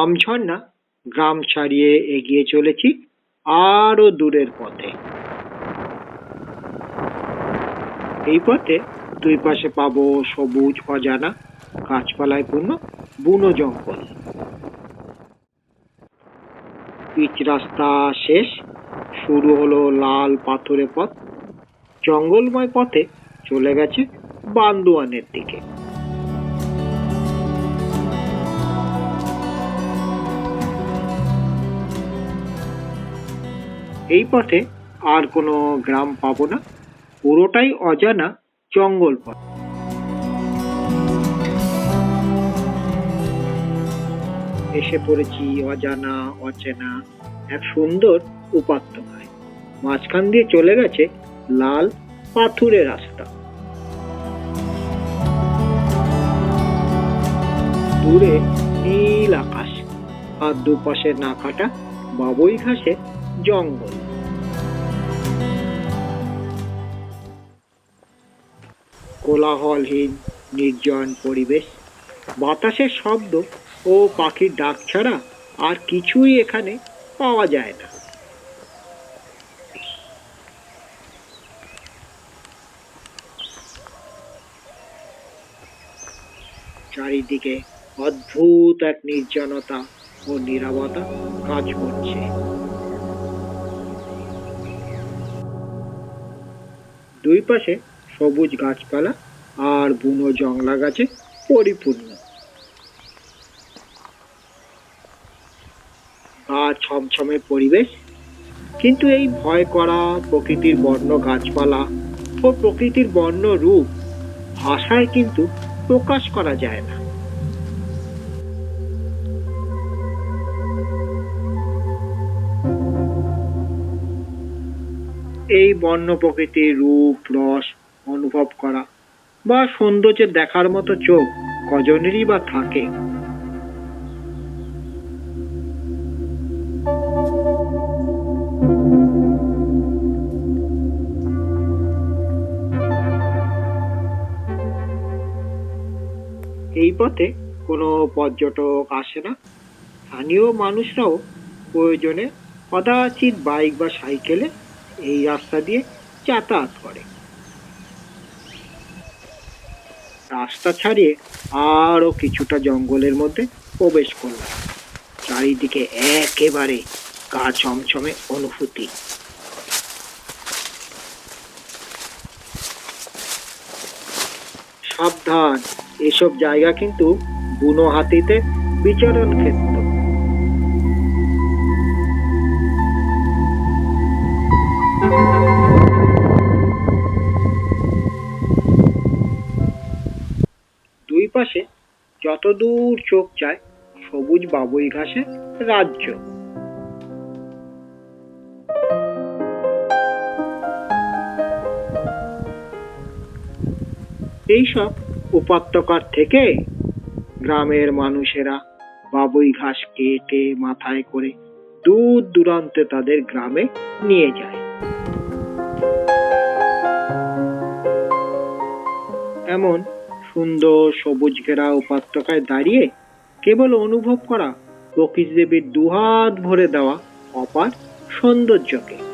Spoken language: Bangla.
আমঝর্ণা গ্রাম ছাড়িয়ে এগিয়ে চলেছি আরও দূরের পথে। এই পথে দুই পাশে পাবো সবুজ অজানা, গাছপালায় পূর্ণ বুনো জঙ্গল। পিচ রাস্তা শেষ, শুরু হলো লাল পাথুরে পথ। জঙ্গলময় পথে চলে গেছে বান্দোয়ানের দিকে। এই পথে আর কোনো গ্রাম পাবো না। পুরোটাই অজানা জঙ্গল পথ। এসে পড়েছি অজানা, অচেনা, এক সুন্দর উপাত্ত উপাত্যকায় মাঝখান দিয়ে চলে গেছে লাল পাথুরে রাস্তা। দূরে নীল আকাশ, আর দুপাশে না কাটা বাবুই ঘাসে জঙ্গল। কোলাহলহীন নির্জন পরিবেশ। বাতাসের শব্দ ও পাখির ডাক ছাড়া আর কিছুই এখানে পাওয়া যায় না। চারিদিকে অদ্ভুত এক নির্জনতা ও নীরবতা কাজ করছে। দুই পাশে সবুজ গাছপালা আর বুনো জংলা গাছে পরিপূর্ণ। গা ছমছমে পরিবেশ, কিন্তু এই ভয় করা প্রকৃতির বর্ণ গাছপালা ও প্রকৃতির বর্ণ রূপ ভাষায় কিন্তু প্রকাশ করা যায় না। এই বন্য প্রকৃতির রূপ, রস অনুভব করা বা সৌন্দর্যের দেখার মতো চোখ কজনেরই বা থাকে। এই পথে কোনো পর্যটক আসে না। স্থানীয় মানুষরাও প্রয়োজনে কদাচিৎ বাইক বা সাইকেলে এই রাস্তা দিয়ে যাতায়াত করে। রাস্তা ছাড়িয়ে আরও কিছুটা জঙ্গলের মধ্যে প্রবেশ করলাম। চারিদিকে একেবারে গা ছমছমে অনুভূতি। সাবধান, এসব জায়গা কিন্তু বুনো হাতিতে বিচরণ ক্ষেত্র। দুই পাশে যতদূর চোখ যায় সবুজ বাবুই ঘাসের রাজ্য। এইসব উপত্যকার থেকে গ্রামের মানুষেরা বাবুই ঘাস কেটে মাথায় করে দূর দূরান্তে তাদের গ্রামে নিয়ে যায়। এমন সুন্দর সবুজ ঘেরা উপত্যকায় দাঁড়িয়ে কেবল অনুভব করা প্রকৃতি দেবীর দুহাত ভরে দেওয়া অপার সৌন্দর্যকে।